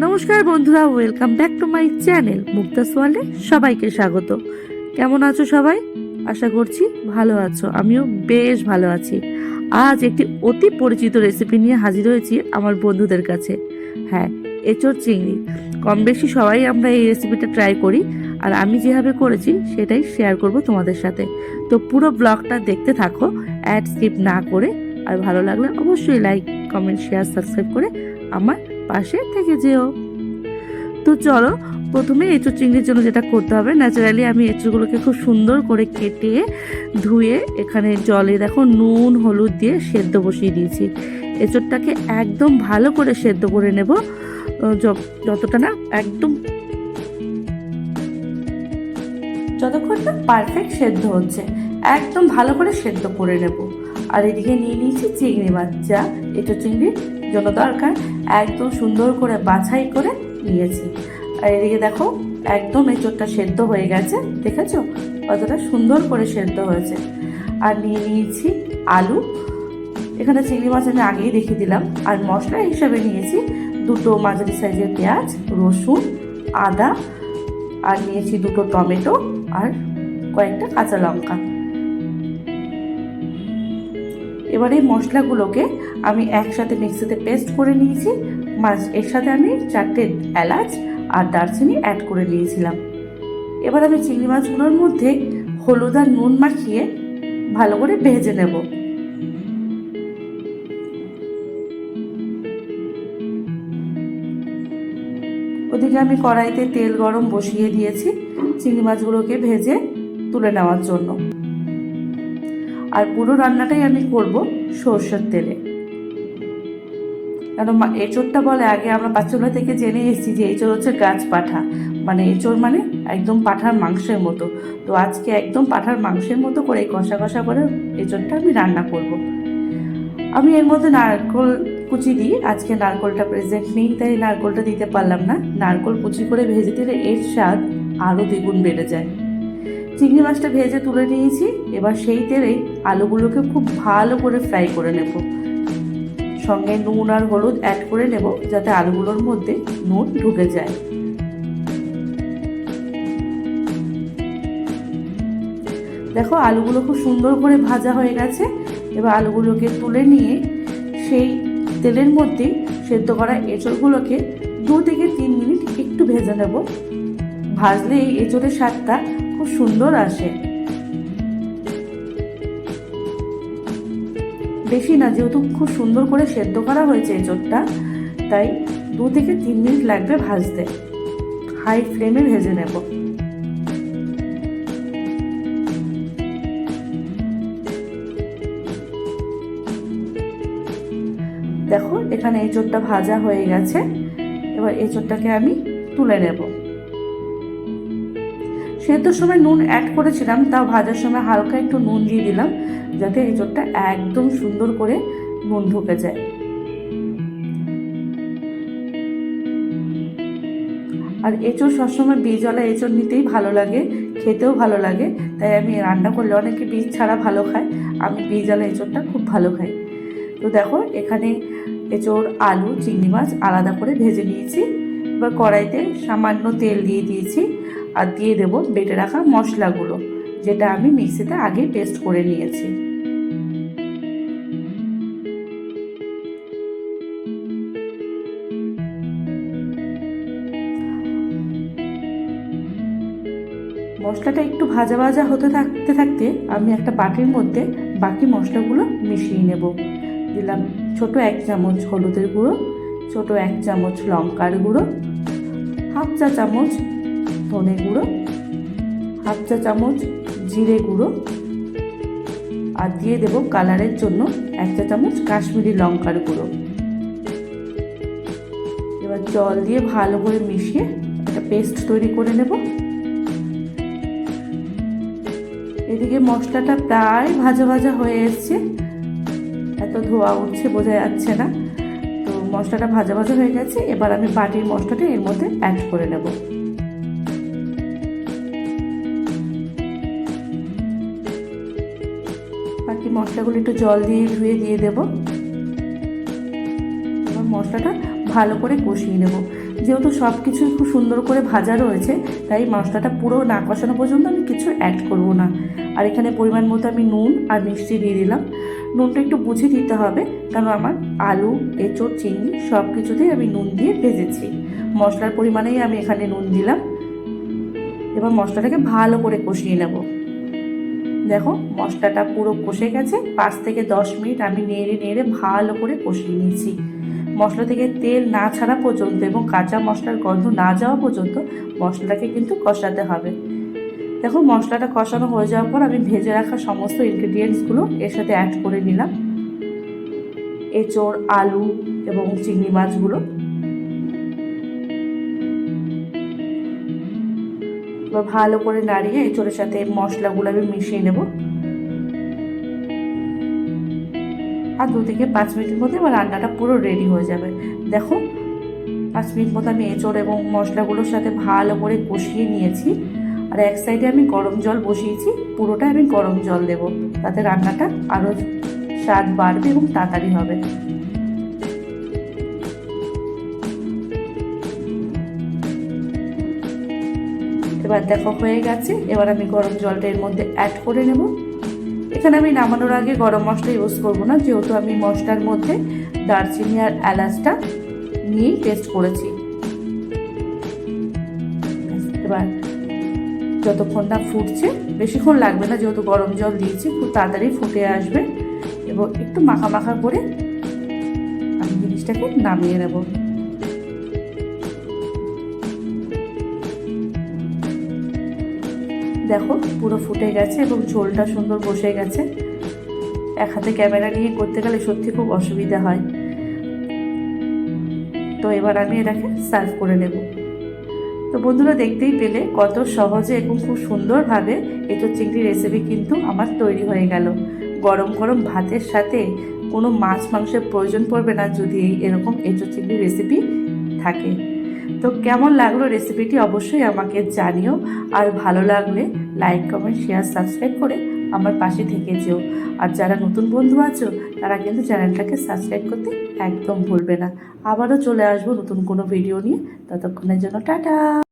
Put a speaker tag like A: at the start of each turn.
A: নমস্কার বন্ধুরা welcome back to my channel Mukta সোয়ালে সবাইকে স্বাগত। কেমন আছো সবাই? আশা করছি ভালো আছো, আমিও বেশ ভালো আছি। আজ একটি অতি পরিচিত রেসিপি নিয়ে হাজির হয়েছি আমার বন্ধুদের কাছে। হ্যাঁ এঁচোড় চিংড়ি। কম বেশি সবাই আমরা এই রেসিপিটা ট্রাই করি, আর আমি যেভাবে করেছি সেটাই শেয়ার করব তোমাদের সাথে। তো পুরো ব্লগটা দেখতে থাকো অ্যাড স্কিপ না করে, আর ভালো লাগলে অবশ্যই লাইক কমেন্ট শেয়ার সাবস্ক্রাইব করে আমার পাশে থেকে যেও। তো চলো, প্রথমে এঁচুর চিংড়ির জন্য যেটা করতে হবে ন্যাচারালি আমি এঁচুরগুলোকে খুব সুন্দর করে কেটে ধুয়ে এখানে জলে দেখো নুন, হলুদ দিয়ে সেদ্ধ বসিয়ে দিয়েছি। এঁচুরটাকে একদম ভালো করে সেদ্ধ করে নেব যতটা না একদম যতক্ষণ না পারফেক্ট সেদ্ধ হচ্ছে, একদম ভালো করে সেদ্ধ করে নেব। আর এদিকে নিয়ে নিয়েছি চিংড়ি মাছ যা এঁচুর চিংড়ির জন্য দরকার একদম সুন্দর করে বাছাই করে নিয়েছি। আর এদিকে দেখো, একদম এঁচোড়টা সেদ্ধ হয়ে গেছে, দেখেছ? কতটা সুন্দর করে সেদ্ধ হয়েছে। আর নিয়ে নিয়েছি আলু। এখানে চিংড়ি মাছ আমি আগেই রেখে দিলাম। আর মশলা হিসাবে নিয়েছি দুটো মাঝারি সাইজের পেঁয়াজ, রসুন, আদা। আর নিয়েছি দুটো টমেটো আর কয়েকটা কাঁচা লঙ্কা। এবার এই মশলাগুলোকে আমি একসাথে মিক্সিতে পেস্ট করে নিয়েছি। এর সাথে আমি চারটে এলাচ আর দারচিনি অ্যাড করে নিয়েছিলাম। এবার আমি চিংড়ি মাছগুলোর মধ্যে হলুদ আর নুন মাখিয়ে ভালো করে ভেজে নেব। ওদিকে আমি কড়াইতে তেল গরম বসিয়ে দিয়েছি। চিংড়ি মাছগুলোকে ভেজে তুলে নেওয়ার জন্য। আর পুরো রান্নাটাই আমি করব সর্ষের তেলে। কারণ এঁচোড়টা বলে আগে আমরা বাচ্চাগুলো থেকে জেনে এসেছি যে এঁচোড় হচ্ছে গাছ পাঠা। মানে এঁচোড় মানে একদম পাঠার মাংসের মতো। তো আজকে একদম পাঠার মাংসের মতো করে কষা কষা করে এঁচোড়টা আমি রান্না করব। আমি এর মধ্যে নারকোল কুচি দিই। আজকে নারকলটা প্রেজেন্ট নেই, তাই নারকোলটা দিতে পারলাম না। নারকল কুচি করে ভেজে দিলে এর স্বাদ আরও দ্বিগুণ বেড়ে যায়। চিংড়ি মাছটা ভেজে তুলে নিয়েছি। এবার সেই তেলেই আলুগুলোকে খুব ভালো করে ফ্রাই করে নেব। সঙ্গে নুন আর হলুদ অ্যাড করে নেব যাতে আলুগুলোর মধ্যে নুন ঢুকে যায়। দেখো আলুগুলো খুব সুন্দর করে ভাজা হয়ে গেছে। এবার আলুগুলোকে তুলে নিয়ে সেই তেলের মধ্যে সেদ্ধ করা এঁচড়গুলোকে দু থেকে তিন মিনিট একটু ভেজে নেব। ভাজলে এই এঁচড়ের স্বাদটা খুব সুন্দর আসে। বেশি না, যেহেতু খুব সুন্দর করে সেদ্ধ করা হয়েছে এঁচড়টা তাই দু থেকে তিন মিনিট লাগবে ভাজতে। হাই ফ্লেমে ভেজে নেব। দেখো, এখানে এঁচড়টা ভাজা হয়ে গেছে। এবার এঁচড়টাকে আমি তুলে নেব। সেদ্ধর সময় নুন অ্যাড করেছিলাম, তাও ভাজার সময় হালকা একটু নুন দিয়ে দিলাম, যাতে এঁচড়টা একদম সুন্দর করে নুন ঢুকে যায়। আর এঁচড় সবসময় বীজওয়ালা এঁচড় নিতেই ভালো লাগে, খেতেও ভালো লাগে, তাই আমি রান্না করলে অনেকে বীজ ছাড়া ভালো খায়, আমি বীজওয়ালা এঁচড়টা খুব ভালো খাই। তো দেখো, এখানে এঁচড়, আলু, চিংড়ি মাছ আলাদা করে ভেজে নিয়েছি। এবার কড়াইতে সামান্য তেল দিয়ে দিয়েছি আর দিয়ে দেবো বেটে রাখা মশলাগুলো, যেটা আমি মিক্সিতে আগে পেস্ট করে নিয়েছি। মশলাটা একটু ভাজা ভাজা হতে থাকতে থাকতে আমি একটা বাটির মধ্যে বাকি মশলাগুলো মিশিয়ে নেব। দিলাম ছোট এক চামচ হলুদের গুঁড়ো ছোট এক চামচ লঙ্কার গুঁড়ো, হাফ চা চামচ ধনে গুঁড়ো, হাফ চা চামচ জিরে গুঁড়ো, আর দিয়ে দেবো কালারের জন্য এক চা চামচ কাশ্মীরি লঙ্কার গুঁড়ো। এবার জল দিয়ে ভালো করে মিশিয়ে একটা পেস্ট তৈরি করে নেব। এদিকে মশলাটা প্রায় ভাজা ভাজা হয়ে এসছে, এত ধোয়া উঠছে বোঝা যাচ্ছে না। মশলাটা ভাজা ভাজা হয়ে গেছে, এবার আমি বাটির মশলাটা এর মধ্যে অ্যাড করে নেব। বাকি মশলাগুলো একটু জল দিয়ে ধুয়ে দিয়ে দেব। এবার মশলাটা ভালো করে কষিয়ে নেব। যেহেতু সব কিছুই খুব সুন্দর করে ভাজা রয়েছে, তাই মশলাটা পুরো না কষানো পর্যন্ত আমি কিছু অ্যাড করব না। আর এখানে পরিমাণ মতো আমি নুন আর মিষ্টি দিয়ে দিলাম। নুনটা একটু বুঝে দিতে হবে। কারণ আমার আলু, এঁচড়, চিনি সব কিছুতেই আমি নুন দিয়ে ভেজেছি। মশলার পরিমাণেই আমি এখানে নুন দিলাম। এবার মশলাটাকে ভালো করে কষিয়ে নেব। দেখো, মশলাটা পুরো কষে গেছে। পাঁচ থেকে দশ মিনিট আমি নেড়ে নেড়ে ভালো করে কষিয়ে নিয়েছি। মশলা থেকে তেল না ছাড়া পর্যন্ত এবং কাঁচা মশলার গন্ধ না যাওয়া পর্যন্ত মশলাটাকে কিন্তু কষাতে হবে। দেখো, মশলাটা কষানো হয়ে যাওয়ার পর আমি ভেজে রাখা সমস্ত ইনগ্রিডিয়েন্টসগুলো এর সাথে অ্যাড করে নিলাম। এঁচড়, আলু এবং চিংড়ি মাছগুলো। এবার ভালো করে নাড়িয়ে এঁচড়ের সাথে মশলাগুলো আমি মিশিয়ে নেব। আর দু থেকে পাঁচ মিনিটের মধ্যে আমার রান্নাটা পুরো রেডি হয়ে যাবে। দেখো, পাঁচ মিনিট মতো আমি এঁচড় এবং মশলাগুলোর সাথে ভালো করে কষিয়ে নিয়েছি। আর এক সাইডে আমি গরম জল বসিয়েছি পুরোটা আমি গরম জল দেব। তাতে রান্নাটা আরও স্বাদ বাড়বে এবং তাড়াতাড়ি হবে। এবার দেখো হয়ে গেছে, এবার আমি গরম জলটা এর মধ্যে অ্যাড করে নেব। এখানে আমি নামানোর আগে গরম মশলা ইউজ করব না, যেহেতু আমি মশলার মধ্যে দারচিনি আর এলাচটা নিয়েই টেস্ট করেছি। এবার যতক্ষণ না ফুটছে, বেশিক্ষণ লাগবে না, যেহেতু গরম জল দিয়েছি, খুব তাড়াতাড়ি ফুটে আসবে। এবং একটু মাখা মাখা করে আমি জিনিসটাকে নামিয়ে নেব। দেখো, পুরো ফুটে গেছে এবং ঝোলটা সুন্দর বসে গেছে। এক হাতে ক্যামেরা নিয়ে করতে গেলে সত্যি খুব অসুবিধা হয়। তো এবার আমি এটাকে সার্ভ করে নেব। তো বন্ধুরা দেখতেই পেলে কত সহজে এবং খুব সুন্দরভাবে এঁচো চিংড়ি রেসিপি কিন্তু আমার তৈরি হয়ে গেল। গরম গরম ভাতের সাথে কোনো মাছ মাংসের প্রয়োজন পড়বে না যদি এরকম এঁচো চিংড়ি রেসিপি থাকে। তো কেমন লাগল রেসিপিটি অবশ্যই আমাকে জানিও। আর ভালো লাগলে লাইক কমেন্ট শেয়ার সাবস্ক্রাইব করে আমার পাশে থেকে যেও আর যারা নতুন বন্ধু আছো, তারা কিন্তু চ্যানেলটাকে সাবস্ক্রাইব করতে একদম ভুলবে না। আবারও চলে আসব নতুন কোনো ভিডিও নিয়ে। ততক্ষণের জন্য টাটা!